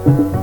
আরে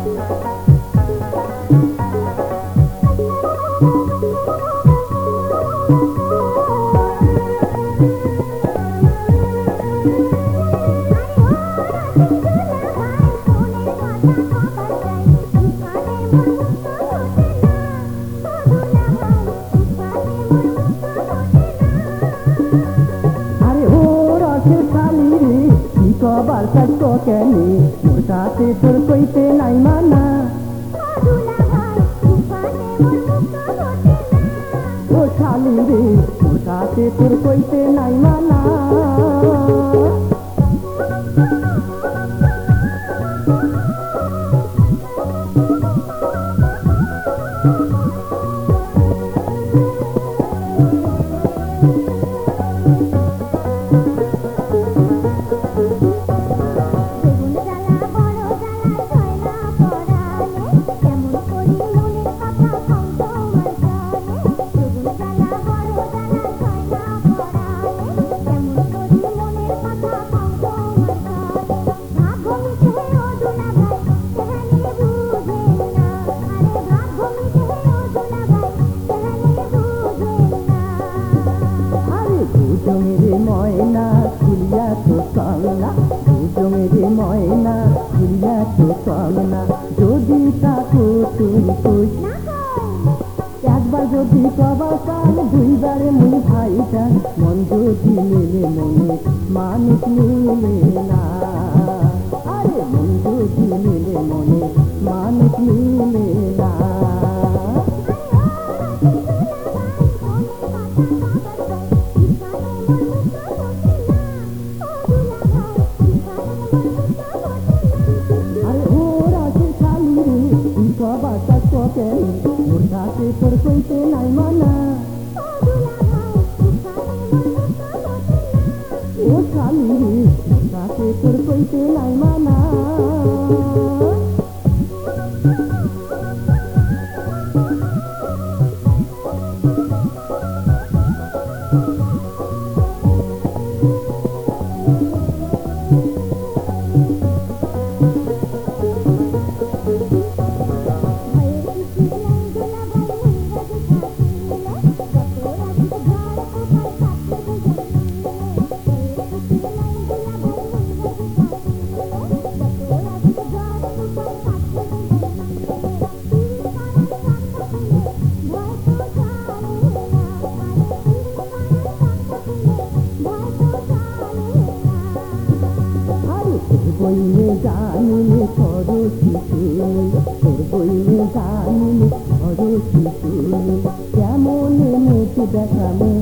আরে ময়না খুলিয়া তো কমনা দুজমের ময়না খুলিয়া তো কমনা যদি তাকো তুই কই? একবার যদি কবা কাল দুইবারে মুই ভাইটা মন যদি মেলে মনে মানুষ মিলে না। মোর সাথে তোর কইতে নাই মানা ও খালি রে জানিলে করো শিশুনি তোর জানিলে করো শিশুনি কেমন মুখ দেখামে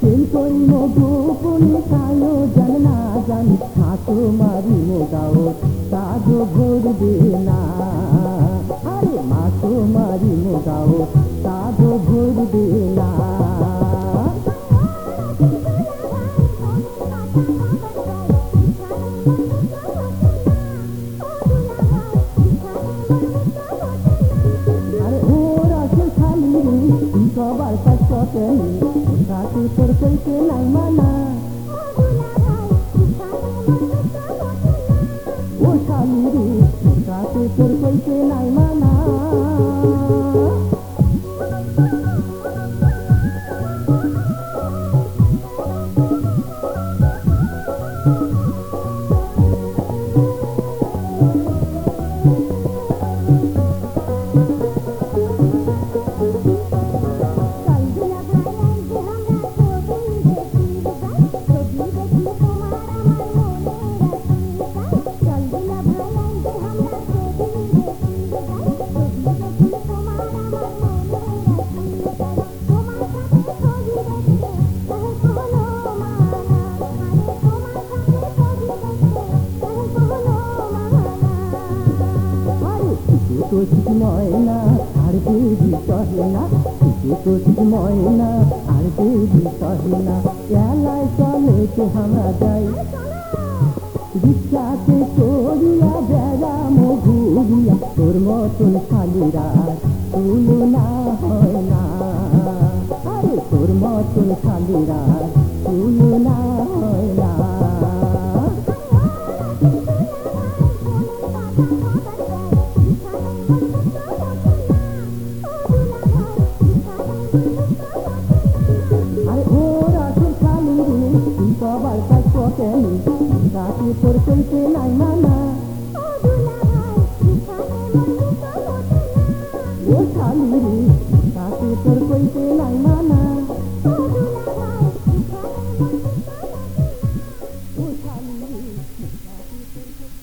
সেই কইম গোপনে কালো জান না জানি, হাতো মারি মোদাও সাধু ভরবে না। কেন সাথে তোর কইতে নাই মানা ও শালি রে তোর কইতে নাই মানা। কোচিক ময়না, আর দেবী সহে না। কোচিক ময়না, আর দেবী সহে না। চলে কে হামা যাই রিক্সাতে করিয়া বেড়াম ঘুরিয়া তোর মতন খালিরা তুলনা হয় না। আরে তোর মতন খালিরা তুলনা పొరుసైతే నాయనా